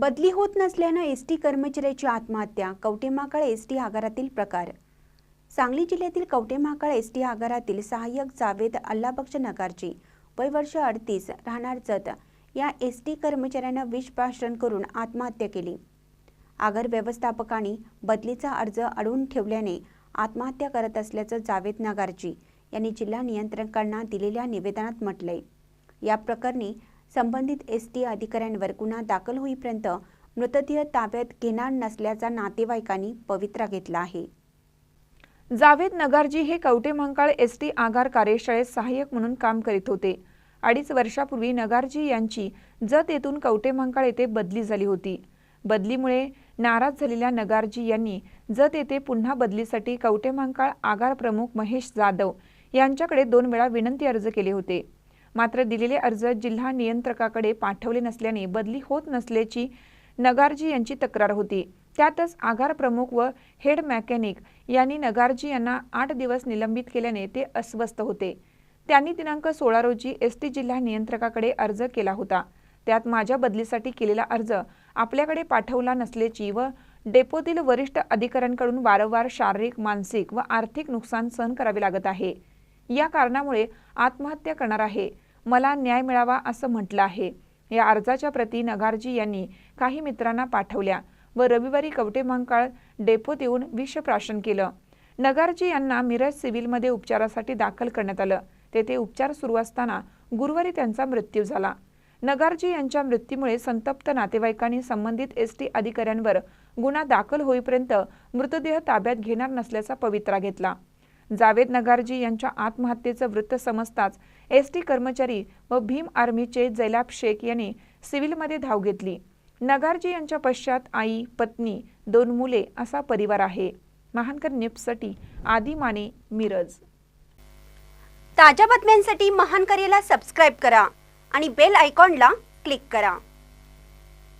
बदली होत नसल्यानं एस टी कर्मचाऱ्याची आत्महत्या. कवटेमाकाळ एस टी आगारातील प्रकार. सांगली जिल्ह्यातील कवटेमाकाळ एस टी आगारातील सहाय्यक जावेद अल्लाबक्ष नगारची वय वर्ष अडतीस राहणार जत या एस टी कर्मचाऱ्यानं विष करून आत्महत्या केली. आगार व्यवस्थापकांनी बदलीचा अर्ज अडवून ठेवल्याने आत्महत्या करत असल्याचं जावेद नगारची यांनी जिल्हा नियंत्रकांना दिलेल्या निवेदनात म्हटलंय. या प्रकरणी संबंधित एस टी अधिकाऱ्यांवर गुन्हा दाखल होईपर्यंत मृतदेह ताब्यात घेणार नसल्याचा नातेवाईकांनी पवित्रा घेतला आहे. जावेद नगारजी हे कवटेमहांकाळ एस टी आगार कार्यशाळेत सहाय्यक म्हणून काम करीत होते. अडीच वर्षापूर्वी नगारजी यांची जत येथून कवटेमहांकाळ येथे बदली झाली होती. बदलीमुळे नाराज झालेल्या नगारजी यांनी जत येथे पुन्हा बदलीसाठी कवटेमहांकाळ आगार प्रमुख महेश जाधव यांच्याकडे दोन वेळा विनंती अर्ज केले होते. मात्र दिलेले अर्ज जिल्हा नियंत्रकाकडे पाठवले नसल्याने बदली होत नसल्याची नगारजी यांची तक्रार होती. त्यातच आगार प्रमुख व हेड मॅकॅनिक यांनी नगारजी यांना आठ दिवस निलंबित केल्याने ते अस्वस्थ होते. त्यांनी दिनांक सोळा रोजी एस टी जिल्हा नियंत्रकाकडे अर्ज केला होता. त्यात माझ्या बदलीसाठी केलेला अर्ज आपल्याकडे पाठवला नसल्याची व डेपोतील वरिष्ठ अधिकाऱ्यांकडून वारंवार शारीरिक मानसिक व आर्थिक नुकसान सहन करावे लागत आहे. या कारणामुळे आत्महत्या करणार आहे. मला न्याय मिळावा असं म्हटलं आहे. या अर्जाच्या प्रती नगारजी यांनी काही मित्रांना पाठवल्या व रविवारी कवटेमहांकाळ डेपोत येऊन विषप्राशन केलं. नगारजी यांना मिरज सिव्हिलमध्ये उपचारासाठी दाखल करण्यात आलं. तेथे उपचार सुरू असताना गुरुवारी त्यांचा मृत्यू झाला. नगारजी यांच्या मृत्यूमुळे संतप्त नातेवाईकांनी संबंधित एस टी अधिकाऱ्यांवर गुन्हा दाखल होईपर्यंत मृतदेह ताब्यात घेणार नसल्याचा पवित्रा घेतला. जावेद नगारजी यांच्या आत्महत्येचं वृत्त समजताच एस टी कर्मचारी व भीम आर्मीचे जैलाब शेख यांनी सिव्हिलमध्ये धाव घेतली. नगारजी यांच्या पश्चात आई पत्नी दोन मुले असा परिवार आहे. महानकर निपसटी आदी माने मिरज. ताज्या बातम्यांसाठी महानकरेला सबस्क्राईब करा आणि बेल आयकॉनला क्लिक करा.